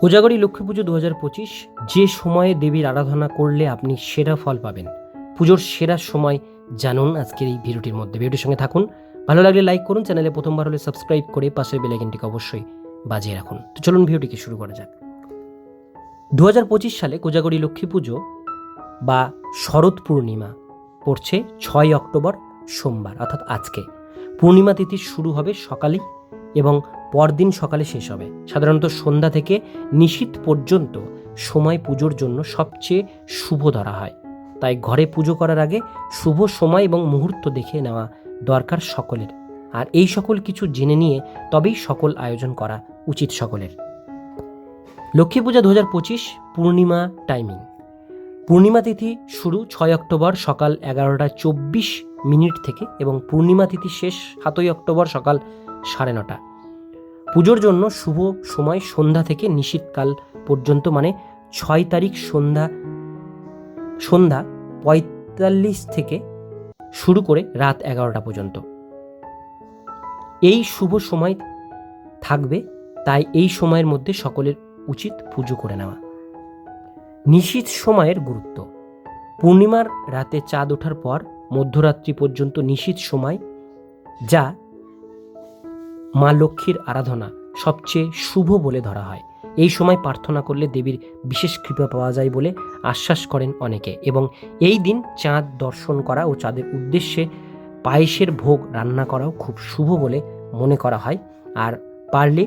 কোজাগরী লক্ষ্মী পুজো দু যে সময়ে দেবীর আরাধনা করলে আপনি সেরা ফল পাবেন। পুজোর সেরা সময় জানুন আজকের এই ভিডিওটির মধ্যে। ভিডিওটির সঙ্গে থাকুন। ভালো লাগলে লাইক করুন, চ্যানেলে প্রথমবার হলে সাবস্ক্রাইব করে পাশের বেলাইকনটিকে অবশ্যই বাজিয়ে রাখুন। তো চলুন ভিডিওটিকে শুরু করা যাক। দু হাজার পঁচিশ সালে কোজাগরী লক্ষ্মী পুজো বা শরৎ পূর্ণিমা পড়ছে ছয় অক্টোবর সোমবার, অর্থাৎ আজকে। পূর্ণিমা তিথি শুরু হবে সকালেই। এবং পরদিন সকালে শেষ হবে। সাধারণত সন্ধ্যা থেকে নিশীত পর্যন্ত সময় পুজোর জন্য সবচেয়ে শুভ ধরা হয়। তাই ঘরে পুজো করার আগে শুভ সময় এবং মুহূর্ত দেখে নেওয়া দরকার সকলের। আর এই সকল কিছু জেনে নিয়ে তবেই সকল আয়োজন করা উচিত সকলের। লক্ষ্মী পূজা দু হাজার পঁচিশ পূর্ণিমা টাইমিং পূর্ণিমা তিথি শুরু ছয় অক্টোবর সকাল এগারোটা চব্বিশ মিনিট থেকে এবং পূর্ণিমা তিথি শেষ সাতই অক্টোবর সকাল সাড়ে নটা। পুজোর জন্য শুভ সময় সন্ধ্যা থেকে নিশীতকাল পর্যন্ত মানে ছয় তারিখ সন্ধ্যা সন্ধ্যা পঁয়তাল্লিশ থেকে শুরু করে রাত এগারোটা পর্যন্ত। এই শুভ সময় থাকবে, তাই এই সময়ের মধ্যে সকলের উচিত পুজো করে নেওয়া। নিশীত সময়ের গুরুত্ব। পূর্ণিমার রাতে চাঁদ ওঠার পর মধ্যরাত্রি পর্যন্ত নিশীত সময়, যা মা লক্ষ্মীর আরাধনা সবচেয়ে শুভ বলে ধরা হয়। এই সময় প্রার্থনা করলে দেবীর বিশেষ কৃপা পাওয়া যায় বলে আশ্বাস করেন অনেকে এবং এই দিন চাঁদ দর্শন করা ও চাঁদের উদ্দেশ্যে পায়েসের ভোগ রান্না করাও খুব শুভ বলে মনে করা হয়। আর পারলে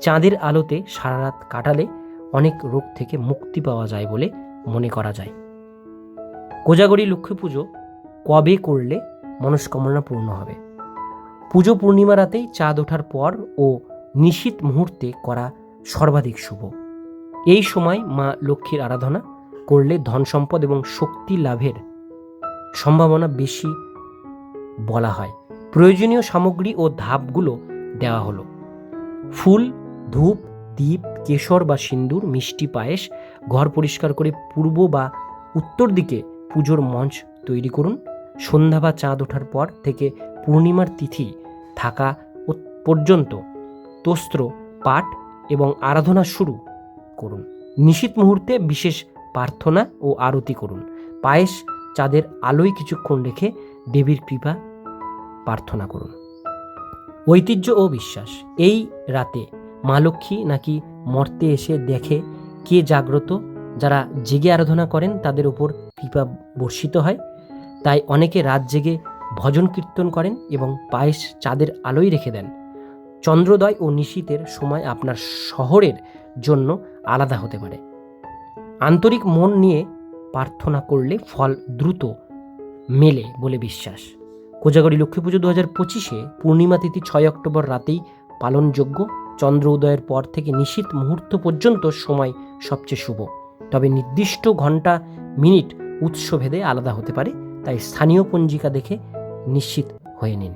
চাঁদের আলোতে সারা রাত কাটালে অনেক রোগ থেকে মুক্তি পাওয়া যায় বলে মনে করা যায়। কোজাগরী লক্ষ্মী পুজো কবে করলে মনস্কামনা পূর্ণ হবে? পুজো পূর্ণিমা রাতেই চাঁদ ওঠার পর ও নিশীত মুহূর্তে করা সর্বাধিক শুভ। এই সময় মা লক্ষ্মীর আরাধনা করলে ধন সম্পদ এবং শক্তি লাভের সম্ভাবনা বেশি বলা হয়। প্রয়োজনীয় সামগ্রী ও ধাপগুলো দেওয়া হলো। ফুল, ধূপ দ্বীপ কেশর বা সিন্দুর, মিষ্টি পায়েস, ঘর পরিষ্কার করে পূর্ব বা উত্তর দিকে পুজোর মঞ্চ তৈরি করুন। সন্ধ্যা বা চাঁদ ওঠার পর থেকে পূর্ণিমার তিথি থাকা পর্যন্ত তোস্ত্র, পাঠ এবং আরাধনা শুরু করুন। নিশীত মুহূর্তে বিশেষ প্রার্থনা ও আরতি করুন। পায়েস, চাঁদের আলোয় কিছুক্ষণ রেখে দেবীর কৃপা প্রার্থনা করুন। ঐতিহ্য ও বিশ্বাস, এই রাতে মা লক্ষ্মী নাকি মর্তে এসে দেখে কে জাগ্রত, যারা জেগে আরাধনা করেন তাদের উপর কৃপা বর্ষিত হয়। তাই অনেকে রাত জেগে ভজন কীর্তন করেন এবং পায়েস চাঁদের আলোয় রেখে দেন। চন্দ্রোদয় ও নিশীতের সময় আপনার শহরের জন্য আলাদা হতে পারে। আন্তরিক মন নিয়ে প্রার্থনা করলে ফল দ্রুত মেলে বলে বিশ্বাস। কোজাগরী লক্ষ্মী পুজো দু হাজার পঁচিশে পূর্ণিমা তিথি ছয় অক্টোবর রাতেই পালনযোগ্য। চন্দ্র উদয়ের পর থেকে নিশীত মুহূর্ত পর্যন্ত সময় সবচেয়ে শুভ। তবে নির্দিষ্ট ঘণ্টা মিনিট উৎসভেদে আলাদা হতে পারে। তাই স্থানীয় পঞ্জিকা দেখে নিশ্চিত হয়ে নিন।